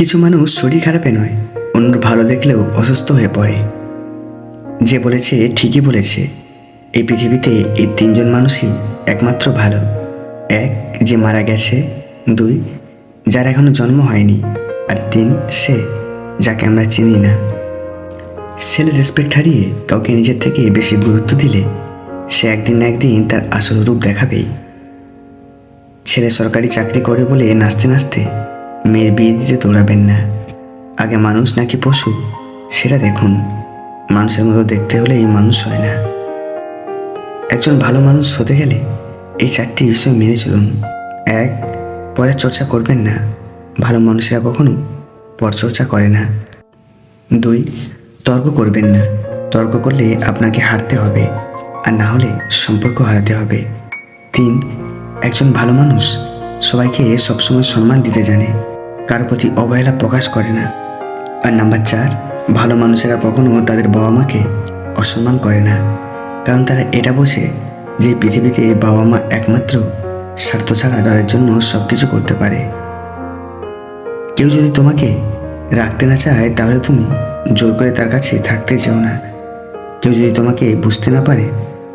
কিছু মানুষ শরীর খারাপে নয়, অন্যর ভালো দেখলেও অসুস্থ হয়ে পড়ে। যে বলেছে, ঠিকই বলেছে। এই পৃথিবীতে এই তিনজন মানুষই একমাত্র ভালো। এক, যে মারা গেছে। দুই, যার এখনও জন্ম হয়নি। আর তিন, সে যাকে আমরা চিনি না। ছেলে রেসপেক্ট হারিয়ে কাউকে নিজের থেকে বেশি গুরুত্ব দিলে সে একদিন না একদিন তার আসল রূপ দেখাবেই। ছেলে সরকারি চাকরি করে বলে নাচতে নাচতে মেয়ের বিয়ে দিতে দৌড়াবেন না। আগে মানুষ নাকি পশু, সেটা দেখুন। মানুষের মতো দেখতে হলে এই মানুষ হয় না। একজন ভালো মানুষ হতে গেলে এই চারটি বিষয় মেনে চলুন। এক পরের চর্চা করবেন না। ভালো মানুষেরা কখনো পরচর্চা করে না। দুই, তর্ক করবেন না। তর্ক করলে আপনাকে হারতে হবে, আর না হলে সম্পর্ক হারাতে হবে। তিন, একজন ভালো মানুষ সবাইকে সবসময় সম্মান দিতে জানে। কার প্রতি অবহেলা প্রকাশ করে না। আর নাম্বার চার, ভালো মানুষেরা কখনো তাদের বাবা মাকে অসম্মান করে না। কারণ তারা এটা বোঝে যে পৃথিবীতে বাবা মা একমাত্র স্বার্থ ছাড়া তাদের জন্য সব কিছু করতে পারে। কেউ যদি তোমাকে রাখতে না চায়, তাহলে তুমি জোর করে তার কাছে থাকতে যেও না। কেউ যদি তোমাকে বুঝতে না পারে,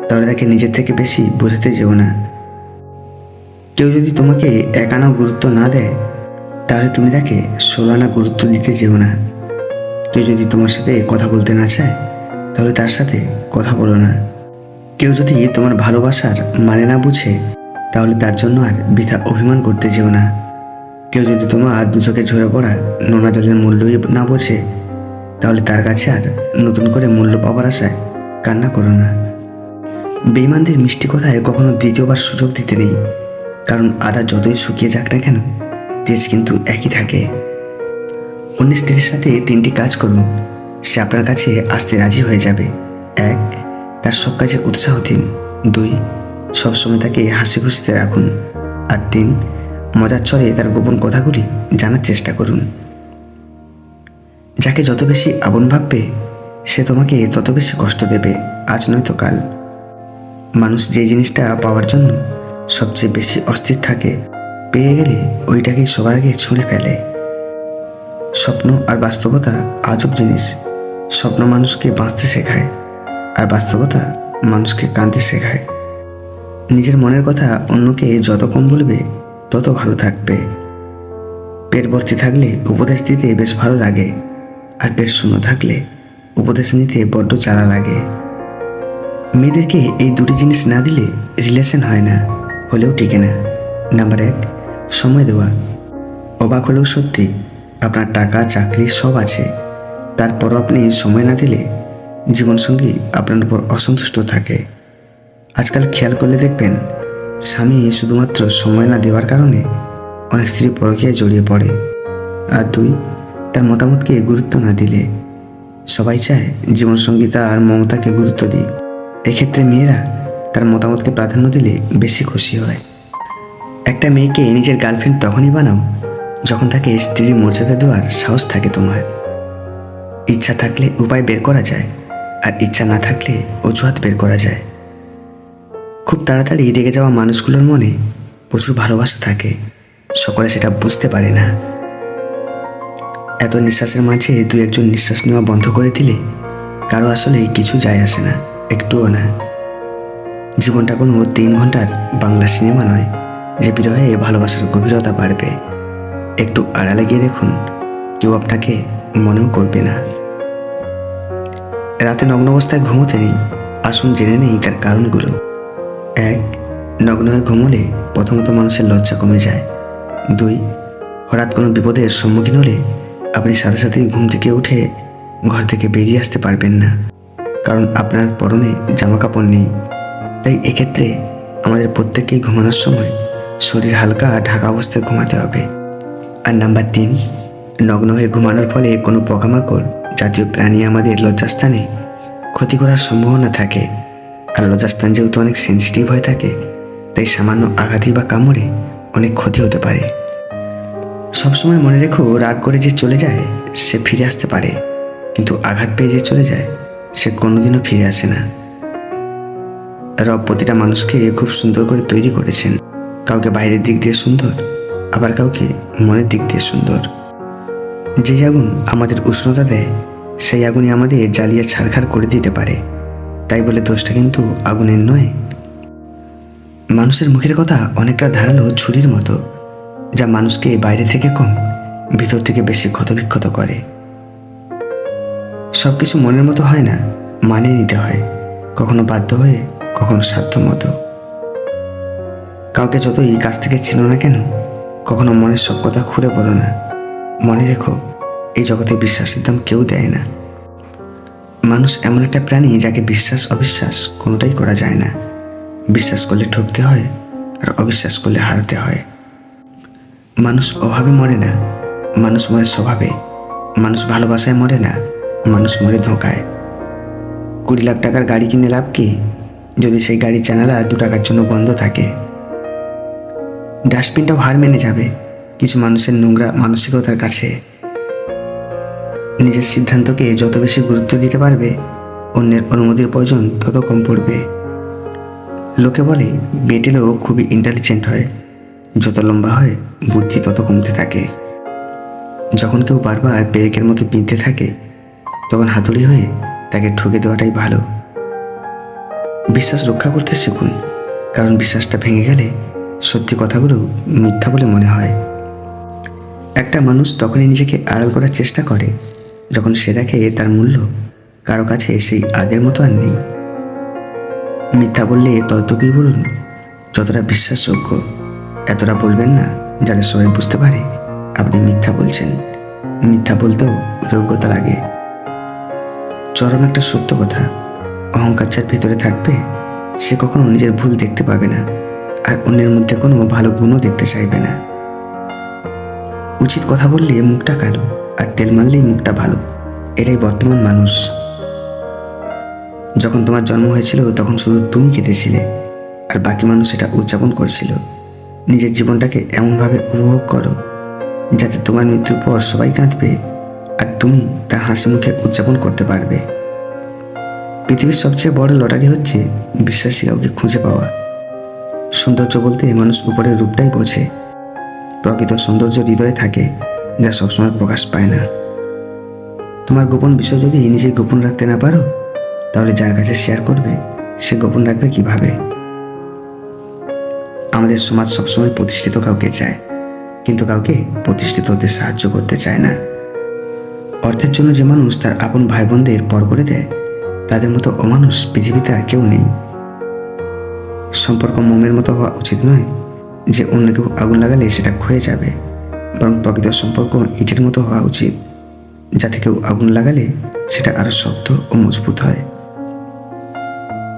তাহলে তাকে নিজের থেকে বেশি বোঝাতে যেও না। কেউ যদি তোমাকে একানা গুরুত্ব না দেয় তাহলে তুমি তাকে ষোলানা গুরুত্ব দিতে যেও না। কেউ যদি তোমার সাথে কথা বলতে না চায়, তাহলে তার সাথে কথা বলো না। কেউ যদি তোমার ভালোবাসার মানে না বুঝে, তাহলে তার জন্য আর বৃথা অভিমান করতে যেও না। কেউ যদি তোমার দু চোখে ঝরে পড়া নোনা জলের মূল্যই না বোঝে, তাহলে তার কাছে আর নতুন করে মূল্য পাওয়ার আশায় কান্না করো না। বেইমানদের মিষ্টি কথায় কখনো দ্বিতীয়বার সুযোগ দিতে নেই, কারণ আদা যতই শুকিয়ে যাক না কেন তেজ কিন্তু একই থাকে। অন্য স্ত্রীর সাথে তিনটি কাজ করুন। সে আপনার কাছে আসতে রাজি হয়ে যাবে। এক, তার সব কাজে উৎসাহ দিন। দুই, সবসময় তাকে হাসি খুশিতে রাখুন। আর তিন, মজার চরে তার গোপন কথাগুলি জানার চেষ্টা করুন। যাকে যত বেশি আপন ভাববে, সে তোমাকে তত বেশি কষ্ট দেবে। আজ নয়তো কাল। মানুষ যে জিনিসটা পাওয়ার জন্য সবচেয়ে বেশি অস্থির থাকে পেয়ে গেলে ওইটাকেই সবার আগে ছুঁড়ে ফেলে। স্বপ্ন আর বাস্তবতা আজব জিনিস। স্বপ্ন মানুষকে বাঁচতে শেখায় আর বাস্তবতা মানুষকে কাঁদতে শেখায়। নিজের মনের কথা অন্যকে যত কম বলবে, তত ভালো থাকবে। পেট ভর্তি থাকলে উপদেশ দিতে বেশ ভালো লাগে আর পেট শূন্য থাকলে উপদেশ নিতে বড্ড চালা লাগে। মেয়েদেরকে এই দুটি জিনিস না দিলে রিলেশন হয় না, হলেও টিকে না। নাম্বার এক সময় দেওয়া। অবাক হলেও সত্যি, আপনার টাকা, চাকরি সব আছে। তারপরও আপনি সময় না দিলে জীবনসঙ্গী আপনার উপর অসন্তুষ্ট থাকে। আজকাল খেয়াল করলে দেখবেন, স্বামী শুধুমাত্র সময় না দেওয়ার কারণে অনেক স্ত্রী পরকীয়ায় জড়িয়ে পড়ে। আর দুই, তার মতামতকে গুরুত্ব না দিলে। সবাই চায় জীবনসঙ্গী তার মমতাকে গুরুত্ব দিক। এক্ষেত্রে মেয়েরা তার মতামতকে প্রাধান্য দিলে বেশি খুশি হয়। একটা মেয়েকে নিজের গার্লফ্রেন্ড তখনই বানাও যখন তাকে স্ত্রীর মর্যাদা দেওয়ার সাহস থাকে তোমার। ইচ্ছা থাকলে উপায় বের করা যায় আর ইচ্ছা না থাকলে অজুহাত বের করা যায়। খুব তাড়াতাড়ি রেগে যাওয়া মানুষগুলোর মনে প্রচুর ভালোবাসা থাকে, সকলে সেটা বুঝতে পারে না। এত নিঃশ্বাসের মাঝে দু একজন নিঃশ্বাস নেওয়া বন্ধ করে দিলে কারও আসলে কিছু যায় আসে না, একটুও না। জীবনটা কোনো তিন ঘণ্টার বাংলা সিনেমা নয়। যে বিরহে ভালোবাসার গভীরতা বাড়বে, একটু আড়ালে গিয়ে দেখুন, কেউ আপনাকে মনেও করবে না। রাতে নগ্ন অবস্থায় ঘুমোতে নেই, আসুন জেনে নেই তার কারণগুলো। এক, নগ্ন হয়ে ঘুমোলে প্রথমত মানুষের লজ্জা কমে যায়। দুই, হঠাৎ কোনো বিপদের সম্মুখীন হলে আপনি সাথে সাথেই ঘুম থেকে উঠে ঘর থেকে বেরিয়ে আসতে পারবেন না, কারণ আপনার পরনে জামা কাপড় নেই। তাই এক্ষেত্রে আমাদের প্রত্যেককেই ঘুমানোর সময় শরীর হালকা, ঢাকা অবস্থায় ঘুমাতে হবে। আর নাম্বার তিন, নগ্ন হয়ে ঘুমানোর ফলে কোনো পোকামাকড়, জাতীয় প্রাণী আমাদের লজ্জাস্থানে ক্ষতি করার সম্ভাবনা থাকে। আর লজ্জাস্থান যেহেতু অনেক সেন্সিটিভ হয়ে থাকে, তাই সামান্য আঘাতই বা কামড়ে অনেক ক্ষতি হতে পারে। সবসময় মনে রেখো, রাগ করে যে চলে যায়, সে ফিরে আসতে পারে। কিন্তু আঘাত পেয়ে যে চলে যায়, সে কোনোদিনও ফিরে আসে না। রব প্রতিটা মানুষকে খুব সুন্দর করে তৈরি করেছেন। কাউকে বাইরের দিক দিয়ে সুন্দর, আবার কাউকে মনের দিক দিয়ে সুন্দর। যেই আগুন আমাদের উষ্ণতা দেয়, সেই আগুনই আমাদের জ্বালিয়ে ছারখার করে দিতে পারে। তাই বলে দোষটা কিন্তু আগুনের নয়। মানুষের মুখের কথা অনেকটা ধারালো ছুরির মতো, যা মানুষকে বাইরে থেকে কম, ভিতর থেকে বেশি ক্ষতবিক্ষত করে। সব কিছু মনের মতো হয় না, মানিয়ে নিতে হয়, কখনো বাধ্য হয়ে, কখনো সাধ্য মতো কাউকে যতই কাছ থেকে ছিল না কেন, কখনো মনের সব কথা খুলে বলো না। মনে রেখো, এই জগতে বিশ্বাসের দাম কেউ দেয় না। মানুষ এমন একটা প্রাণী যাকে বিশ্বাস, অবিশ্বাস কোনোটাই করা যায় না। বিশ্বাস করলে ঠকতে হয় আর অবিশ্বাস করলে হারাতে হয়। মানুষ অভাবে মরে না, মানুষ মরে স্বভাবে। মানুষ ভালোবাসায় মরে না, মানুষ মরে ধোঁকায়। কুড়ি লাখ টাকার গাড়ি কিনে লাভ কি? যদি সেই গাড়ির জানালা দু টাকার জন্য বন্ধ থাকে। ডাস্টবিনটাও হার মেনে যাবে। কিছু মানুষের নোংরা মানসিকতার কাছে। নিজের সিদ্ধান্তকে যত বেশি গুরুত্ব দিতে পারবে, অন্যের অনুমতির প্রয়োজন তত কম পড়বে। লোকে বলে বেটেলেও খুবই ইন্টেলিজেন্ট হয়। যত লম্বা হয়, বুদ্ধি তত কমতে থাকে। যখন কেউ বারবার পেরেকের মতো বিঁধতে থাকে, তখন হাতুড়ি হয়ে তাকে ঠকে দেওয়াটাই ভালো। বিশ্বাস রক্ষা করতে শিখুন, কারণ বিশ্বাসটা ভেঙে গেলে সত্যি কথাগুলো মিথ্যা বলে মনে হয়। একটা মানুষ তখনই নিজেকে আড়াল করার চেষ্টা করে, যখন সে দেখে তার মূল্য কারও কাছে সেই আগের মতো আর নেই। মিথ্যা বললে ততটুকুই বলুন, যতটা বিশ্বাসযোগ্য। এতটা বলবেন না যাতে সবাই বুঝতে পারে আপনি মিথ্যা বলছেন। মিথ্যা বলতেও যোগ্যতা লাগে। চরম একটা সত্য কথা, অহংকার যার ভিতরে থাকবে, সে কখনো নিজের ভুল দেখতে পাবে না। আর অন্যের মধ্যে কোনো ভালো গুণও দেখতে চাইবে না। উচিত কথা বললে মুখটা কালো আর তেল মারলেই মুখটা ভালো। এটাই বর্তমান মানুষ। যখন তোমার জন্ম হয়েছিল, তখন শুধু তুমি কেঁদেছিলে আর বাকি মানুষ এটা উদযাপন করছিল। নিজের জীবনটাকে এমনভাবে উপভোগ করো যাতে তোমার মৃত্যুর পর সবাই কাঁদবে আর তুমি তা হাসি মুখে উদযাপন করতে পারবে। পৃথিবীর সবচেয়ে বড় লটারি হচ্ছে বিশ্বাসী কাউকে খুঁজে পাওয়া। সৌন্দর্য বলতে মানুষ উপরের রূপটাই বোঝে। প্রকৃত সৌন্দর্য হৃদয়ে থাকে, যা সবসময় প্রকাশ পায় না। তোমার গোপন বিষয় যদি নিজে গোপন রাখতে না পারো, তাহলে যার কাছে শেয়ার করবে, সে গোপন রাখবে কীভাবে? আমাদের সমাজ সবসময় প্রতিষ্ঠিত কাউকে চায়, কিন্তু কাউকে প্রতিষ্ঠিত হতে সাহায্য করতে চায় না। অর্থের জন্য যে মানুষ তার আপন ভাই বোনদের পর করে দেয়, তাদের মতো অমানুষ পৃথিবীতে আর কেউ নেই। সম্পর্ক মোমের মতো হওয়া উচিত নয় যে অন্য কেউ আগুন লাগালে সেটা ক্ষয়ে যাবে। বরং প্রকৃত সম্পর্ক ইটের মতো হওয়া উচিত, যাতে কেউ আগুন লাগালে সেটা আরও শক্ত ও মজবুত হয়।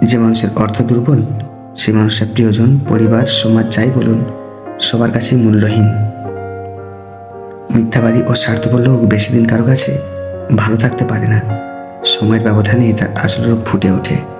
যে মানুষের অর্থ দুর্বল, সে মানুষের প্রিয়জন, পরিবার, সমাজ যাই বলুন, সবার কাছে মূল্যহীন। মিথ্যাবাদী ও স্বার্থপর লোক বেশি দিন কারও কাছে ভালো থাকতে পারে না। সময়ের ব্যবধানে তার আসল রূপ ফুটে ওঠে।